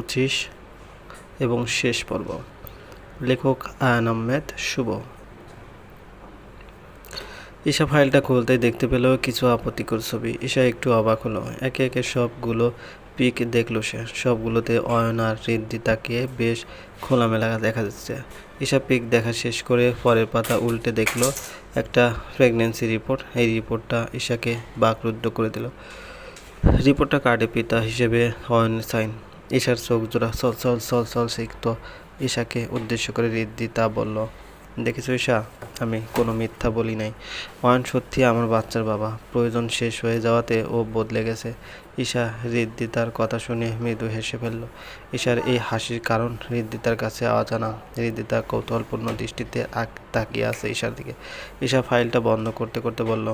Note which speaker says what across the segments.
Speaker 1: পঁচিশ এবং শেষ পর্ব। লেখক আয়ান আহমেদ, শুভ। ঈশা ফাইলটা খুলতে দেখতে পেল কিছু আপত্তিকর ছবি। ঈশা একটু অবাক হলো। একে একে সবগুলো পিক দেখল সে। সবগুলোতে অয়ন আর ঋদ্ধি তাকিয়ে বেশ খোলামেলা দেখা যাচ্ছে। ঈশা পিক দেখা শেষ করে পরের পাতা উল্টে দেখল একটা প্রেগনেন্সি রিপোর্ট। এই রিপোর্টটা ঈশাকে বাকরুদ্ধ করে দিল। রিপোর্টটা কার্ডে পিতা হিসেবে অয়নের সাইন। ঈশার চোখ জোড়া চল চল চল চল শিখত ঈশাকে উদ্দেশ্য করে রিদ্ধি তা বলল, দেখেছ ঈশা, আমি কোনো মিথ্যা বলি নাই। অয়ন, সত্যি আমার বাচ্চার বাবা। প্রয়োজন শেষ হয়ে যাওয়াতে ও বদলে গেছে। ঈশা রিদ্দিতার কথা শুনে মৃদু হেসে ফেলল। ঈশার এই হাসির কারণ রিদ্দিতার কাছে অজানা। রিদ্দিতা কৌতূহলপূর্ণ দৃষ্টিতে আক, তাকিয়ে আছে ঈশার দিকে। ঈশা ফাইলটা বন্ধ করতে করতে বলল,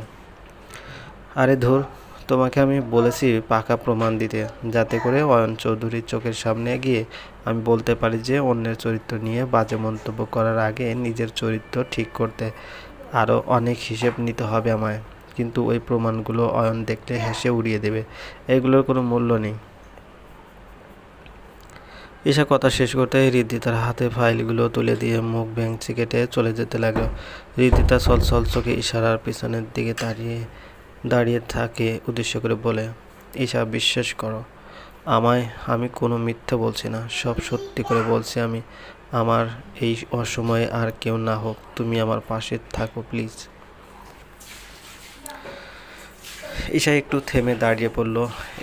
Speaker 1: আরে ধুর তোমাকে আমি বলেছি পাকা প্রমাণ দিতে, যাতে করে অয়ন চৌধুরীর চোখের সামনে গিয়ে আমি বলতে পারি যে অন্যের চরিত্র নিয়ে বাজে মন্তব্য করার আগে নিজের চরিত্র ঠিক করতে আরও অনেক হিসেব নিতে হবে আমায়। কিন্তু ওই প্রমাণগুলো অয়ন দেখলে হেসে উড়িয়ে দেবে। এগুলোর কোনো মূল্য নেই। ঈশা কথা শেষ করতে রিদ্ধি তার হাতে ফাইলগুলো তুলে দিয়ে মুখ ভেঙচি কেটে চলে যেতে লাগল। রিদ্ধি তার সল চোখে ইশারার পিছনের দিকে দাঁড়িয়ে দাঁড়িয়ে থাকে উদ্দেশ্য করে বলে, ঈশা, বিশ্বাস করো, আমায়, আমি কোনো মিথ্যা বলছি না, সব সত্যি করে বলছি আমি। আমার এই অসময়ে আর কেউ না হোক, তুমি আমার পাশে থাকো, প্লিজ। ঈশা একটু থেমে দাঁড়িয়ে পড়ল।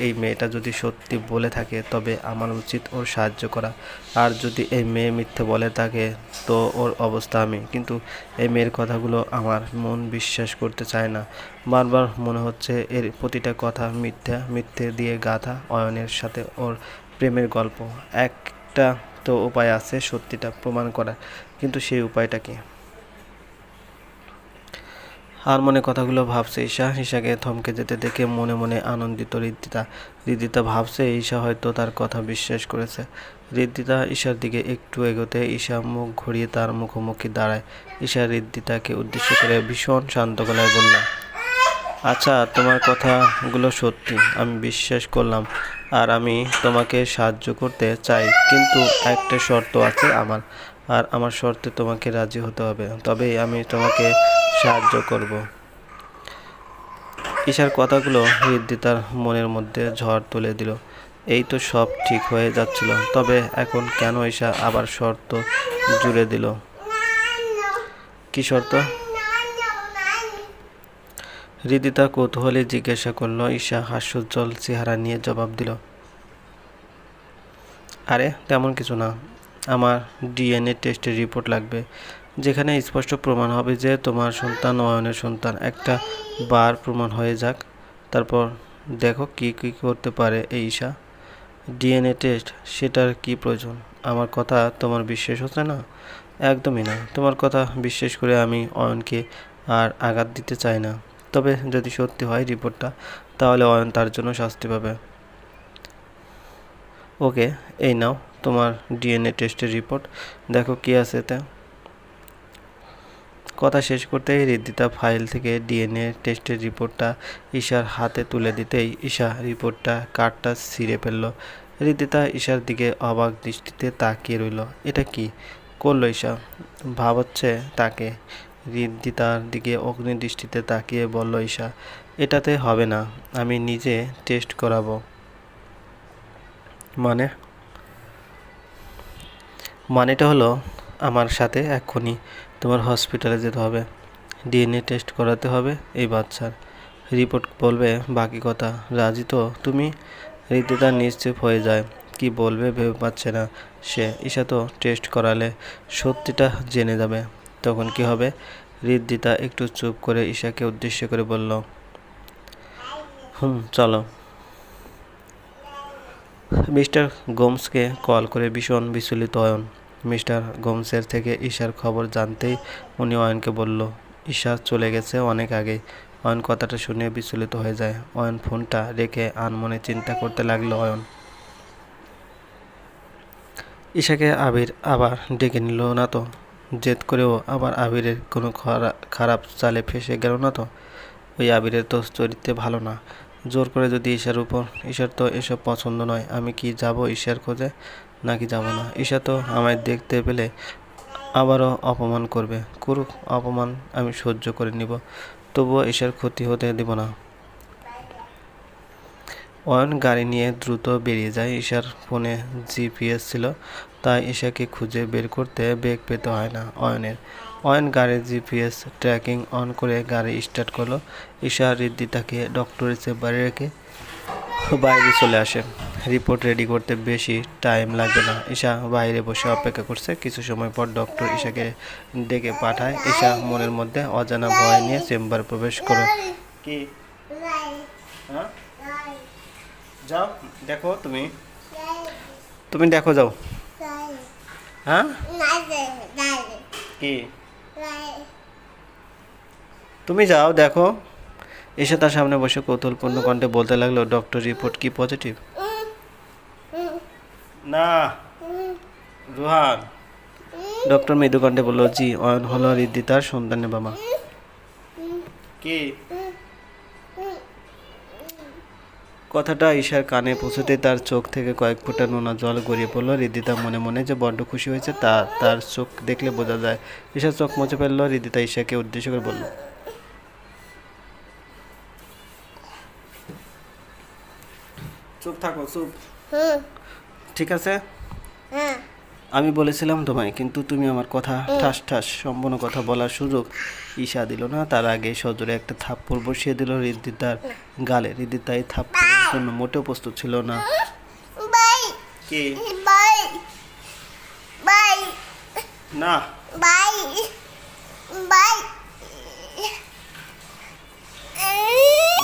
Speaker 1: এই মেয়েটা যদি সত্যি বলে থাকে, তবে আমার উচিত ওর সাহায্য করা। আর যদি এই মেয়ে মিথ্যে বলে থাকে, তো ওর অবস্থা আমি। কিন্তু এই মেয়ের কথাগুলো আমার মন বিশ্বাস করতে চায় না। বারবার মনে হচ্ছে এর প্রতিটা কথা মিথ্যা, মিথ্যে দিয়ে গাথা অয়নের সাথে ওর প্রেমের গল্প। একটা তো উপায় আছে সত্যিটা প্রমাণ করার, কিন্তু সেই উপায়টা কি? আর মনে কথাগুলো ভাবছে ঈশা। ঈশাকে থমকে যেতে দেখে মনে মনে আনন্দিত রিদ্দিতা রিদ্দিতা ভাবছে ঈশা হয়তো তার কথা বিশ্বাস করেছে। রিদ্দিতা ঈশার দিকে একটু এগোতে ঈশা মুখ ঘুরিয়ে তার মুখোমুখি দাঁড়ায়। ঈশা রিদ্দিতাকে উদ্দেশ্য করে ভীষণ শান্ত গলায় বলল আচ্ছা তোমার কথাগুলো সত্যি, আমি বিশ্বাস করলাম। আর আমি তোমাকে সাহায্য করতে চাই, কিন্তু একটা শর্ত আছে আমার। আর আমার শর্তে তোমাকে রাজি হতে হবে। তবেই আমি তোমাকে সাহায্য করব। ঈশার কথাগুলো হৃদ্দিতার মনের মধ্যে ঝড় তুলে দিল। এই তো সব ঠিক হয়ে যাচ্ছিল, তবে এখন কেন ঈশা আবার শর্ত জুড়ে দিল? কি শর্ত? হৃদিতা কৌতূহলে জিজ্ঞাসা করল, ঈশা হাস্যোজ্জ্বল চেহারা নিয়ে জবাব দিল, আরে, তেমন কিছু না। আমার ডিএনএ টেস্টের রিপোর্ট লাগবে। যেখানে স্পষ্ট প্রমাণ হবে যে তোমার সন্তান অয়নের সন্তান। একটা বার প্রমাণ হয়ে যাক। তারপর দেখো কি কি করতে পারে এই ঈশা। ডিএনএ টেস্ট, সেটার কি প্রয়োজন? আমার কথা তোমার বিশ্বাস হচ্ছে না? একদমই না। তোমার কথা বিশ্বাস করে আমি অয়নকে আর আঘাত দিতে চাই না। তবে যদি সত্যি হয় রিপোর্টটা, তাহলে অয়ন তার জন্য শাস্তি পাবে। ওকে, এই নাও তোমার ডিএনএ টেস্টের রিপোর্ট। দেখো কি আছে এতে। কথা শেষ করতেই রিদ্দিতা ফাইল থেকে ডিএনএ টেস্টের রিপোর্টটা ঈশার হাতে তুলে দিতেই ঈশা রিপোর্টটা কার্ডটা ছিঁড়ে ফেলল। রিদ্দিতা ঈশার দিকে অবাক দৃষ্টিতে তাকিয়ে রইল। এটা কি? করল ঈশা। ভাবচ্ছে তাকে। রিদ্দিতার দিকে অগ্নি দৃষ্টিতে তাকিয়ে বলল ঈশা, এটাতে হবে না। আমি নিজে টেস্ট করাবো। মানে? মানেটা হলো আমার সাথে এক্ষুনি তোমার হসপিটালে যেতে হবে। ডিএনএ টেস্ট করাতে হবে এই বাচ্চার। রিপোর্ট বলবে, বাকি কথা, রাজি তো? তুমি? রীতিতা নিশ্চুপ হয়ে যায়। কি বলবে ভেবে পাচ্ছে না। সে, ঈশা তো টেস্ট করালে সত্যিটা জেনে যাবে। তখন কি হবে? রিদ্দিতা একটু চুপ করে ঈশাকে উদ্দেশ্য করে বলল, হুম, চলো। মিস্টার গোমসকে কল করে ভীষণ বিচলিত অয়ন মিস্টার গোমসের থেকে ঈশার খবর জানতেই উনি অয়নকে বলল, ঈশা চলে গেছে অনেক আগে। অয়ন কথাটা শুনে বিচলিত হয়ে যায়। অয়ন ফোনটা রেখে আনমনে চিন্তা করতে লাগল অয়ন। ঈশাকে আবির আবার ডেকে নিল, না তো, জেদ করেও আবার আবিরের কোনো খারাপ চালে ফেসে গেল না তো? ওই আবিরের তো চরিত্রে ভালো না। জোর করে যদি ঈশার উপর, ঈশার তো এসব পছন্দ নয়, আমি কি যাব ঈশার খোঁজে? নাকি যাব না? ঈশা তো আমায় দেখতে পেলে আবারও অপমান করবে। করুক অপমান, আমি সহ্য করে নিব। তবুও ঈশার ক্ষতি হতে দেব না। অয়ন গাড়ি নিয়ে দ্রুত বেরিয়ে যায়। ঈশার ফোনে জিপিএস ছিল, তাই ঈশাকে খুঁজে বের করতে বেগ পেতে হয় না অয়নের। অয়ন গাড়ির জিপিএস ট্র্যাকিং অন করে গাড়ি স্টার্ট করল। ঈশা রিদ্দিতাকে ডক্টরের চেম্বারে রেখে বাইরে চলে আসে। রিপোর্ট রেডি করতে বেশি টাইম লাগবে না। ঈশা বাইরে বসে অপেক্ষা করছে। কিছু সময় পর ডক্টর ঈশাকে ডেকে পাঠায়। ঈশা মনের মধ্যে অজানা ভয় নিয়ে চেম্বার প্রবেশ করো। কি? হ্যাঁ? যাও দেখো তুমি। তুমি দেখো যাও। হ্যাঁ? কি? তুমি যাও দেখো। এসে তার সামনে বসে কৌতূহলপূর্ণ কণ্ঠে বলতে লাগল ডক্টর রিপোর্ট কি পজিটিভ না। রুহান ডক্টর মৃদু কণ্ঠে বলল জি অয়ন হলো রিদ্দিতার সন্তানের বাবা। কি? কথাটা ঈশার কানে পৌঁছতে তার চোখ থেকে কয়েক ফোঁটা নোনা জল গড়িয়ে পড়ল। রিদিতা মনে মনে যে বড্ড খুশি হয়েছে তা তার চোখ দেখলে বোঝা যায়। ঈশার চোখ মুছে ফেলল রিদিতা ঈশাকে উদ্দেশ্য করে বলল চুপ থাকো চুপ। ঠিক আছে? আমি বলেছিলাম তোমায় কিন্তু তুমি আমার কথা ঠাস ঠাস সম্পূর্ণ কথা বলার সুযোগ ঈশা দিল না। তার আগে সজোরে একটা থাপ্পড় বসিয়ে দিল রিদ্দিতার গালে। রিদ্দিতা এই থাপ্পড়ের জন্য মোটেও প্রস্তুত ছিল না। কি? না।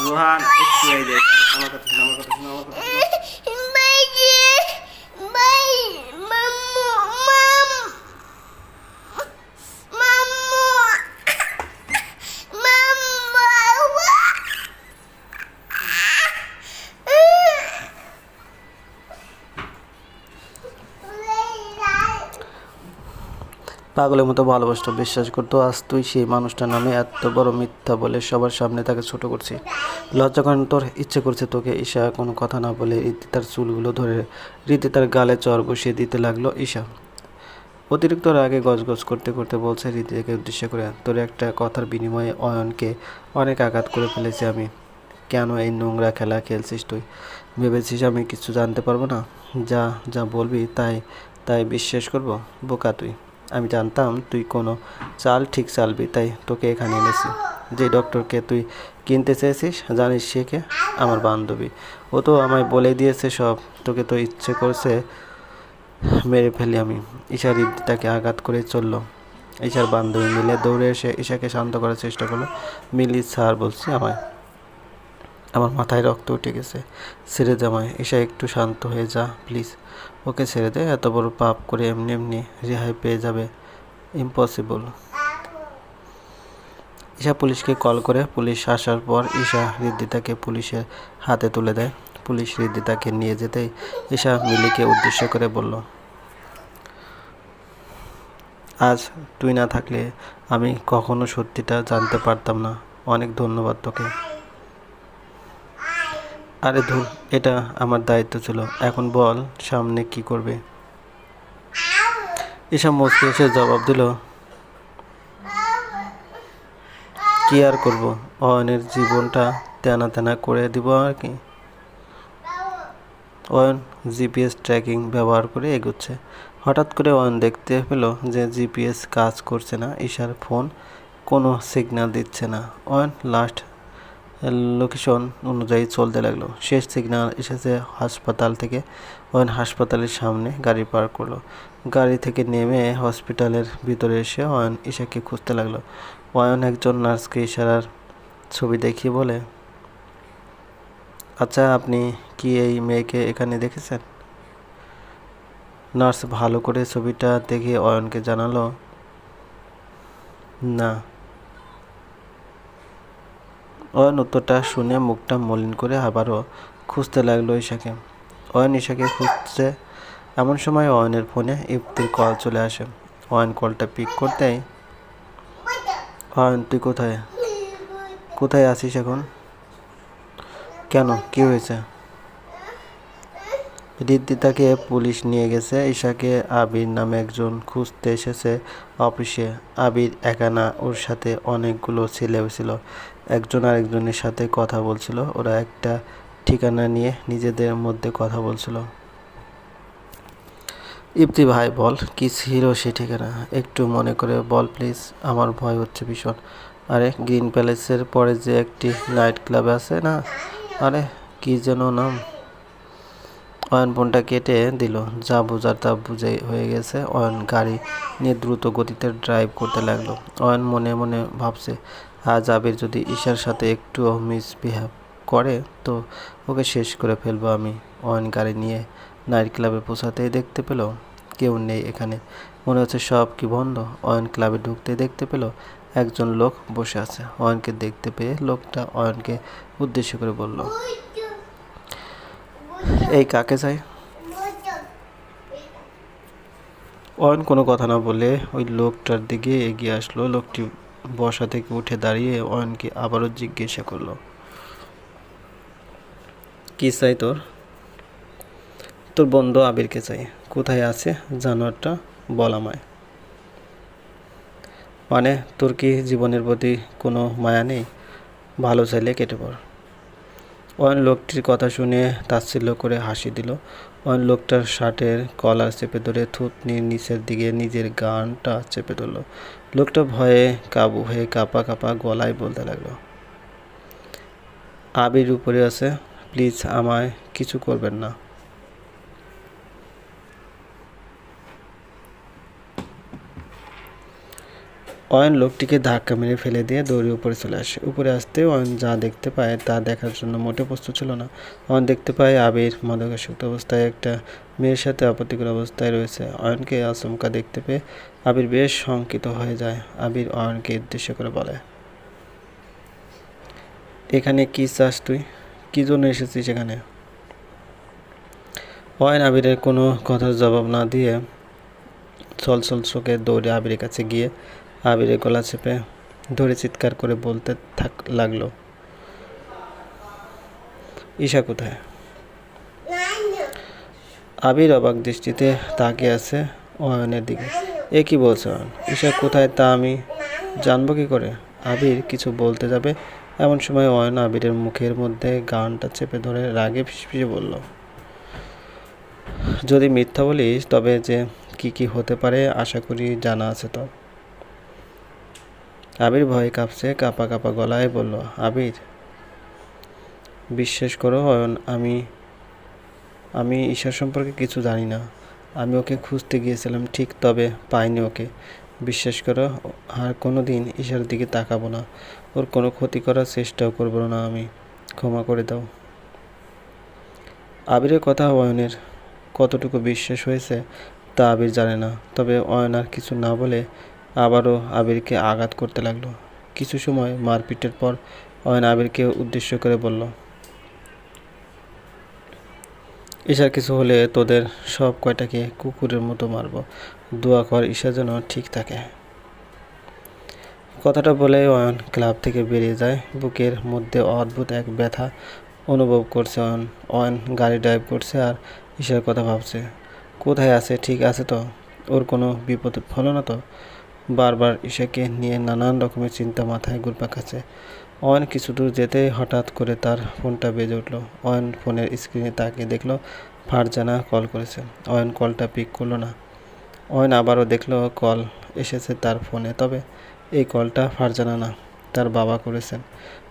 Speaker 1: রোহান একটু আমার কথা আমার কথা আমার কথা পাগলের মতো ভালোবাসতো, বিশ্বাস করতো, আজ তুই সেই মানুষটার নামে এত বড় মিথ্যা বলে সবার সামনে তাকে ছোট করছি। লজ্জা কারণ তোর? ইচ্ছে করছে তোকে ঈশা কোনো কথা না বলে রীতি তার চুলগুলো ধরে রীতি তার গালে চর বসিয়ে দিতে লাগল ঈশা। অতিরিক্ত রাগে গজগজ করতে করতে বলছে রীতিকে উদ্দেশ্য করে তোর একটা কথার বিনিময়ে অয়নকে অনেক আঘাত করে ফেলেছি আমি। কেন এই নোংরা খেলা খেলছিস তুই? ভেবেছিস আমি কিছু জানতে পারব না? যা যা বলবি তাই তাই বিশ্বাস করব? বোকা তুই। আমি জানতাম তুই কোনো চাল ঠিক চালবি, তাই তোকে এখানে এনেছি। যে ডক্টরকে তুই কিনতে চেয়েছিস, জানিস সে কে? আমার বান্ধবী। ও তো আমায় বলে দিয়েছে সব। তোকে তো ইচ্ছে করছে মেরে ফেলি আমি। ঈশা রিদ্দিতাকে আঘাত করে চলল। ঈশার বান্ধবী মিলে দৌড়ে এসে ঈশাকে শান্ত করার চেষ্টা করল। মিলি স্যার বলছি আমায়। আমার মাথায় রক্ত উঠে গেছে। ছেড়ে জামায় ঈশা একটু শান্ত হয়ে যা, প্লিজ। ওকে ছেড়ে দে, এত বড় পাপ করে এমনি এমনি রেহাই পেয়ে যাবে। ইম্পসিবল। ঈশা পুলিশকে কল করে, পুলিশ আসার পর ঈশা রিদ্দিতাকে পুলিশের হাতে তুলে দেয়। পুলিশ রিদ্দিতাকে নিয়ে যেতেই ঈশা মিলিকে উদ্দেশ্য করে বলল, আজ তুই না থাকলে আমি কখনো সত্যিটা জানতে পারতাম না। অনেক ধন্যবাদ তোকে। আরে ধুর, এটা আমার দায়িত্ব ছিল। এখন বল, সামনে কি করবে? এসব মুচকে এসে জবাব দিল, কি আর করব? অয়নের জীবনটা তেনা তেনা করে দিব আর কি। অয়ন জিপিএস ট্র্যাকিং ব্যবহার করে এগোচ্ছে। হঠাৎ করে অয়ন দেখতে পেল যে জিপিএস কাজ করছে না, ঈশার ফোন কোনো সিগন্যাল দিচ্ছে না। অয়ন লাস্ট লোকেশন অনুযায়ী চলতে লাগল। শেষ সিগন্যাল এসেছে হাসপাতাল থেকে। অয়ন হাসপাতালের সামনে গাড়ি পার্ক করল। গাড়ি থেকে নেমে হসপিটালের ভিতরে এসে অয়ন ঈশাকে খুঁজতে লাগল। অয়ন একজন নার্সকে ইশারার ছবি দেখিয়ে বলে আচ্ছা আপনি কি এই মেয়েকে এখানে দেখেছেন? নার্স ভালো করে ছবিটা দেখে অয়নকে জানালো, না। অয়ন উত্তরটা শুনে মুখটা মলিন করে আবারও খুঁজতে লাগল ঈশাকে। অয়ন ঈশাকে খুঁজছে এমন সময় অয়নের ফোনে ইফতির কল চলে আসে। অয়ন কলটা পিক করতেই অয়ন, তুই কোথায়? কোথায় আছিস এখন? কেন? কী হয়েছে? রিদ্দিতাকে পুলিশ নিয়ে গেছে। ঈশাকে আবির নামে একজন খুঁজতে এসেছে অফিসে। আবির একা না, ওর সাথে অনেকগুলো ছেলেও ছিল। একজন আরেকজনের সাথে কথা বলছিল। ওরা একটা ঠিকানা নিয়ে নিজেদের মধ্যে কথা বলছিল। ইপ্তি ভাই, বল, কি ছিল সে ঠিকানা? একটু মনে করে বল প্লিজ, আমার ভয় হচ্ছে ভীষণ। আরে, গ্রিন প্যালেসের পরে যে একটি নাইট ক্লাব আছে না? আরে, কি যেন নাম? অয়ন ফোনটা কেটে দিল। যা বোঝার তা বুঝে হয়ে গেছে। অয়ন গাড়ি নিয়ে দ্রুত গতিতে ড্রাইভ করতে লাগল। অয়ন মনে মনে ভাবছে, আজ আবির যদি ঈশার সাথে একটুও মিসবিহেভ করে, তো ওকে শেষ করে ফেলব আমি। অয়ন গাড়ি নিয়ে নাইট ক্লাবে পৌঁছাতেই দেখতে পেল, কেউ নেই এখানে। মনে হচ্ছে সব কি বন্ধ। অয়ন ক্লাবে ঢুকতে দেখতে পেল, একজন লোক বসে আছে। অয়নকে দেখতে পেয়ে লোকটা অয়নকে উদ্দেশ্য করে বলল এই কাকে চাই? অয়ন কোনো কথা না বলে ওই লোকটার দিকে এগিয়ে আসলো। লোকটি বসা থেকে উঠে দাঁড়িয়ে অয়নকে আবারও জিজ্ঞাসা করল, কি চাই তোর? তোর বন্ধু আবিরকে চাই। কোথায় আছে জানোয়ারটা? বল আমায়। মানে তোর কি জীবনের প্রতি কোনো মায়া নেই? ভালো চাইলে কেটে পড়। অয়ন লোকটির কথা শুনে তাচ্ছিল্য করে হাসি দিল। অয়ন লোকটার শার্টের কলার চেপে ধরে থুতনির নিচের দিকে নিজের গানটা চেপে ধরল। লোকটা ভয়ে কাবু হয়ে কাপা কাপা গলায় বলতে লাগল, আবির উপরে আছে, প্লিজ আমায় কিছু করবেন না। অয়ন লোকটিকে ধাক্কা মেরে ফেলে দিয়ে দৌড়ে উপরে চলে আসে। উপরে আসতে অয়ন যা দেখতে পায় তা দেখার জন্য মোটে প্রস্তুত ছিল না। অয়ন দেখতে পায় আবির মাদকাসক্ত অবস্থায় একটা মেয়ের সাথে আপত্তিকর অবস্থায় রয়েছে। অয়নকে আচমকা দেখতে পেয়ে আবির বেশ শঙ্কিত হয়ে যায়। আবির অয়নকে উদ্দেশ্য করে বলে, এখানে কি চাস তুই? কী জন্য এসেছিস এখানে? অয়ন আবিরের কোনো কথার জবাব না দিয়ে ছলছল চোখে দৌড়ে আবিরের কাছে গিয়ে আবিরের গলা চেপে ধরে চিৎকার করে বলতে থাক লাগল। ঈশা কোথায়? আবির অবাক দৃষ্টিতে তাকিয়ে আছে অয়নের দিকে। এ কি বলছে অয়ন? ঈশা কোথায় তা আমি জানব কি করে? আবির কিছু বলতে যাবে এমন সময় অয়ন আবিরের মুখের মধ্যে গানটা চেপে ধরে রাগে ফিসফিসে বলল, যদি মিথ্যা বলিস তবে যে কি কি হতে পারে আশা করি জানা আছে তো। আবির ভয়ে কাঁপছে, কাঁপা কাঁপা গলায় বলল, আবির, বিশ্বাস করো অয়ন, আমি আমি ঈশার সম্পর্কে কিছু জানি না। আমি ওকে খুঁজতে গিয়েছিলাম, ঠিক তবে পাইনি ওকে। বিশ্বাস করো, আর কোনো দিন ঈশার দিকে তাকাবো না। ওর কোনো ক্ষতি করার চেষ্টাও করব না আমি। ক্ষমা করে দাও। আবিরের কথা অয়নের কতটুকু বিশ্বাস হয়েছে, তা আবির জানে না। তবে অয়ন আর কিছু না বলে আবারও আবিরকে আঘাত করতে লাগল। কিছু সময় মারপিটের পর অয়ন আবিরকে উদ্দেশ্য করে বলল, ঈশার কিছু হলে তোদের সব কয়টাকে কুকুরের মতো মারব। দোয়া কর ঈশা যেন ঠিক থাকে। কথাটা বলে অয়ন ক্লাব থেকে বেরিয়ে যায়। বুকের মধ্যে অদ্ভুত এক ব্যথা অনুভব করছে অয়ন। অয়ন গাড়ি ড্রাইভ করছে আর ঈশার কথা ভাবছে, কোথায় আছে? ঠিক আছে তো? ওর কোনো বিপদ হলো না তো? বারবার ঈশাকে নিয়ে নানান রকমের চিন্তা মাথায় ঘুরপাক খাচ্ছে। অয়ন কিছু দূর যেতে হঠাৎ করে তার ফোনটা বেজে উঠল। অয়ন ফোনের স্ক্রিনে তাকিয়ে দেখল, ফারজানা কল করেছে। অয়ন কলটা পিক করল না। অয়ন আবারও দেখল, কল এসেছে তার ফোনে। তবে এই কলটা ফারজানা না, তার বাবা করেছেন।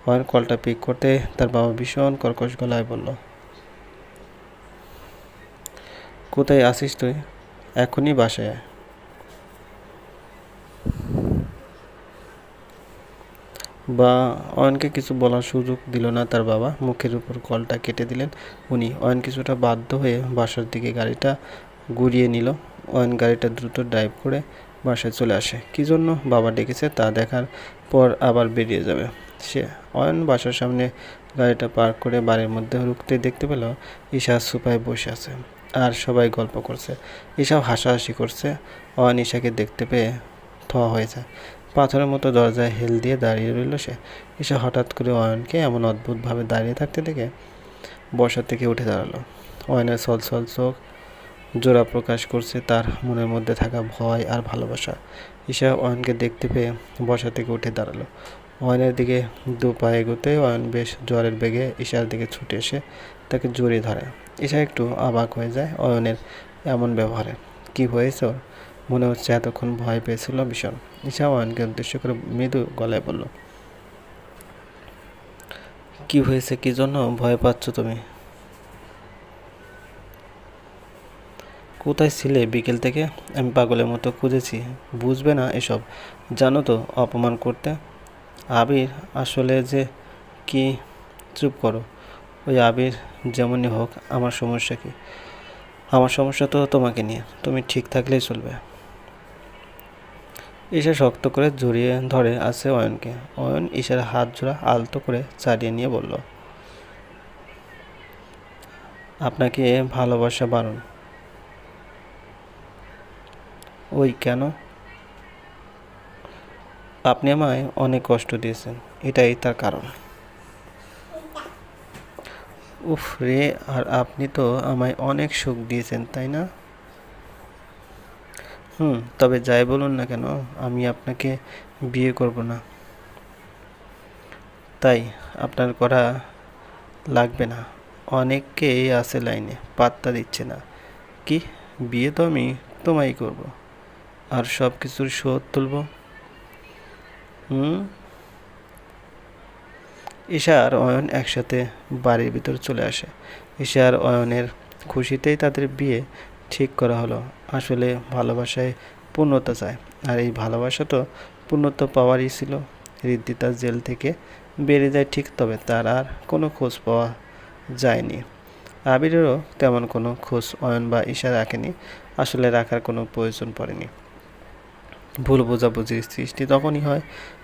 Speaker 1: অয়ন কলটা পিক করতে তার বাবা ভীষণ কর্কশ গলায় বলল, কোথায় আসিস তুই? এখনই বাসায় বা অয়নকে কিছু বলার সুযোগ দিল না তার বাবা। মুখের উপর কলটা কেটে দিলেন। উনি অয়ন কিছুটা বাধ্য হয়ে বাসার দিকে গাড়িটা ঘুরিয়ে নিল। অয়ন গাড়িটা দ্রুত ড্রাইভ করে বাসায় চলে আসে। কী জন্য বাবা ডেকেছে তা দেখার পর আবার বেরিয়ে যাবে। সে অয়ন বাসার সামনে গাড়িটা পার্ক করে বাড়ির মধ্যে রুখতে দেখতে পেল ঈশা সুপায় বসে আছে আর সবাই গল্প করছে। ঈশাও হাসাহাসি করছে। অয়ন ঈশাকে দেখতে পেয়ে থ হয়ে যায় পাথরের মতো দরজায় হেল দিয়ে দাঁড়িয়ে রইল সে। এসে হঠাৎ করে অয়নকে এমন অদ্ভুতভাবে দাঁড়িয়ে থাকতে দেখে বসা থেকে উঠে দাঁড়াল। অয়নের ছলছল চোখ জোড়া প্রকাশ করছে তার মনের মধ্যে থাকা ভয় আর ভালোবাসা। ঈশা অয়নকে দেখতে পেয়ে বসা থেকে উঠে দাঁড়াল। অয়নের দিকে দু পা এগোতে অয়ন বেশ জ্বরের বেগে ঈশার দিকে ছুটে এসে তাকে জড়িয়ে ধরে। ঈশা একটু অবাক হয়ে যায় অয়নের এমন ব্যবহারে। কি হয়েছে ওর? মনে হচ্ছে এতক্ষণ ভয় পেয়েছিল ভীষণ। ঈশা অয়নকে উদ্দেশ্য করে মৃদু গলায় বলল, কি হয়েছে? কি জন্য ভয় পাচ্ছ তুমি? কোথায় ছিলে বিকেল থেকে? আমি পাগলের মতো খুঁজেছি। বুঝবে না এসব। জানো তো অপমান করতে? আবির আসলে যে কি? চুপ করো। ওই আবির যেমনই হোক, আমার সমস্যা কি? আমার সমস্যা তো তোমাকে নিয়ে। তুমি ঠিক থাকলেই চলবে। ঈশা শক্ত করে জড়িয়ে ধরে আছে অয়নকে। অয়ন ঈশার হাত জোড়া আলতো করে চালিয়ে নিয়ে বলল, আপনাকে ভালোবাসা বারণ। ওই কেন? আপনি আমায় অনেক কষ্ট দিয়েছেন, এটাই তার কারণ। উফ রে, আর আপনি তো আমায় অনেক সুখ দিয়েছেন, তাই না? হুম। তবে যাই বলুন না কেন, আমি আপনাকে বিয়ে করব না। তাই আপনার করা লাগবে না। অনেককেই আছে লাইনে, পাত্তা দিচ্ছে না। কি? বিয়ে তো আমি তোমায় করব। আর সব কিছুর শোধ তুলব? হুম? ঈশা আর অয়ন একসাথে বাড়ির ভিতর চলে আসে। ঈশা আর অয়নের খুশিতেই তাদের বিয়ে ঠিক করা হলো। আসলে ভালোবাসায় পূর্ণতা চায় আর এই ভালোবাসা তো পূর্ণতা পাওয়ারই ছিল। ঋদ্ধিতা জেল থেকে বেরিয়ে যায় ঠিক তবে তার আর কোনো খোঁজ পাওয়া যায়নি। আবিরেরও তেমন কোনো খোঁজ অয়ন বা ইশা রাখেনি। আসলে রাখার কোনো প্রয়োজন পড়েনি। ভুল বোঝাবুঝির সৃষ্টি তখনই হয়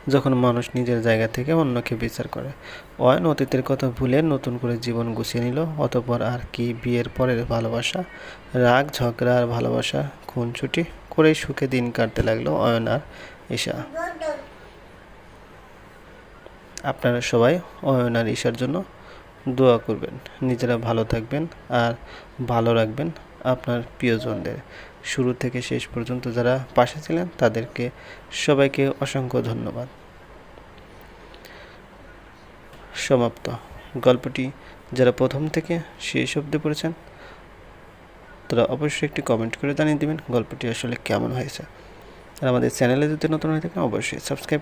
Speaker 1: যখন মানুষ নিজের জায়গা থেকে অন্যকে বিচার করে। অয়ন অতীতের কথা ভুলে নতুন করে জীবন গুছিয়ে নিল, অতপর আর কি বিয়ের পরের ভালোবাসা? রাগ, ঝগড়া আর ভালোবাসা খুনছুটি করেই সুখে দিন কাটতে লাগল অয়ন আর ঈশা। আপনারা সবাই অয়ন আর ঈশার জন্য দোয়া করবেন। নিজেরা ভালো থাকবেন আর ভালো রাখবেন আপনার প্রিয়জনদের। শুরু থেকে শেষ পর্যন্ত যারা পাশে ছিলেন, তাদেরকে সবাইকে অসংখ্য ধন্যবাদ। সমাপ্ত। গল্পটি যারা প্রথম থেকে শেষ অব্দি পড়েছেন, তারা অবশ্যই একটি কমেন্ট করে জানিয়ে দেবেন গল্পটি আসলে কেমন হয়েছে। আর আমাদের চ্যানেলে যদি নতুন হয়ে থাকেন, অবশ্যই সাবস্ক্রাইব